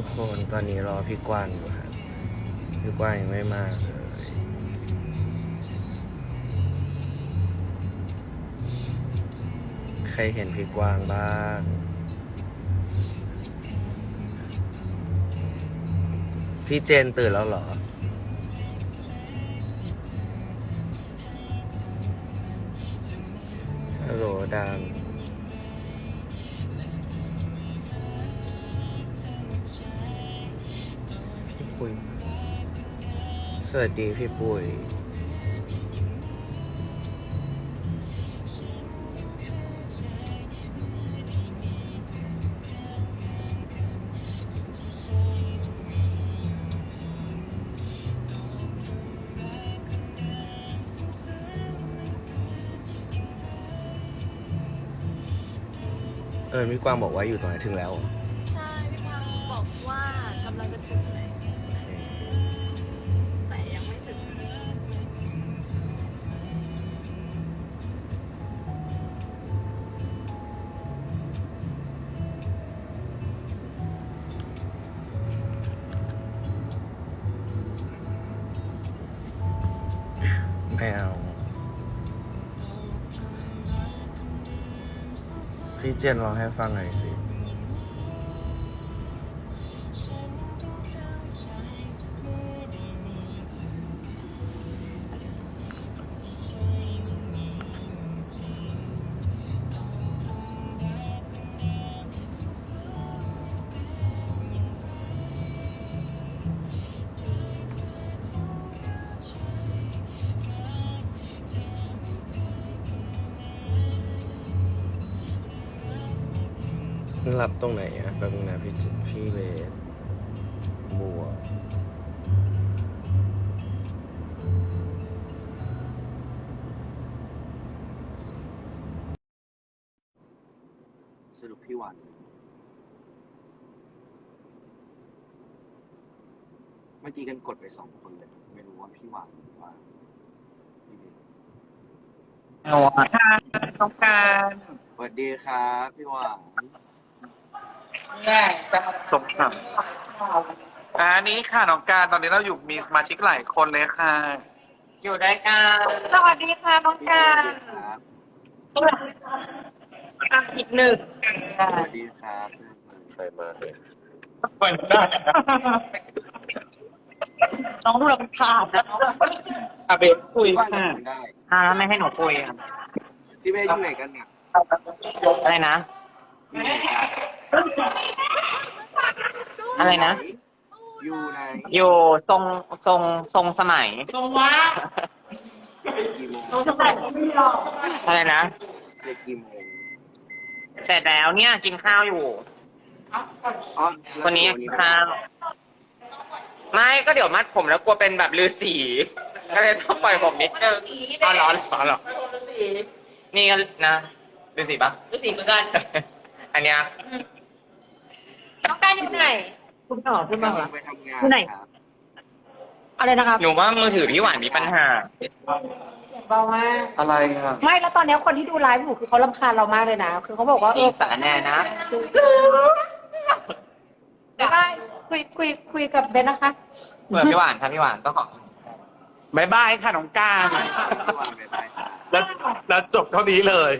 ทุกคนตอนนี้รอพี่กวางอยู่ครับพี่กวางยังไม่มาเลยใครเห็นพี่กวางบ้างพี่เจนตื่นแล้วเหรอ ฮัลโหลดัง ปุยสวัสดีพี่ปุยเออพี่กวางบอกว่าอยู่ตรงไหนถึงแล้ว ไม่เอาพี่เจนลองให้ฟังหน่อยสิ รับตรงไหนอะแป๊บนึงนะพี่เจพี่เวสบัวสรุปพี่วันเมื่อกี้กันกดไปสองคนเลยไม่รู้ว่าพี่วันหรือว่าพี่เบนหนูค่ะต้องการสวัสดีครับพี่หวา นแย่จะสมศักดิ์อันนี้ค่ะน้องการตอนนี้เราอยู่มีสมาชิกหลายคนเลยค่ะ อยู่ด้วยกันสวัสดีค่ะน้องพี่กาเบรนครับสวัสดีค่ะอีกหนึ่งสวัสดีครับใครมาเลยเหมือนกันน้องรำคาญนะอาเบนคุยพี่หวานค่ะทำได้อ่าไม่ให้หนูคุยอะพี่เบนอยู่ไหนกันเนี่ยอะไรนะ อยู่ไหนครับอะไรนะ อยู่ไหนอยู่ทรงทรงทรงสมัย ตรงว่ากี่โมงน้องจะแต่งไม่ยอมอะไรนะ เสร็จกี่โมงเสร็จแล้วเนี่ยกินข้าวอยู่ อ๋อคนนี้กินข้าว ไม่ก็เดี๋ยวมัดผมแล้วกลัวเป็นแบบลือสี ก็เลยต้องปล่อยผมนิดนึงอ๋อเหรอเหรอเหรอฤาษีนี่ก็นะลือสีปะฤาษีเหมือนกัน อันเนี้ยน้องการอยู่ไหน คุณต่อขึ้นมาำเหรลัองไปทำงานที่ไหน ครับอะไรนะครับ หนูว่ามือถือพี่หวานมีปัญหา เสียงเบามาก อะไรอะไม่แล้วตอนนี้คนที่ดูไลฟ์อยู่คือเขารำคาญเรามากเลยนะ คือเขาบอกว่าจเอริงอสารแน่นะบ๊ายบายคุยคุยคุยกับเบนนะคะเผื่อพี่หวานครับพี่หวานต้องขอ บายบายค่ะน้องการพี่หวานบ๊ายบายครับแล้วแล้วจบเท่านี้เลย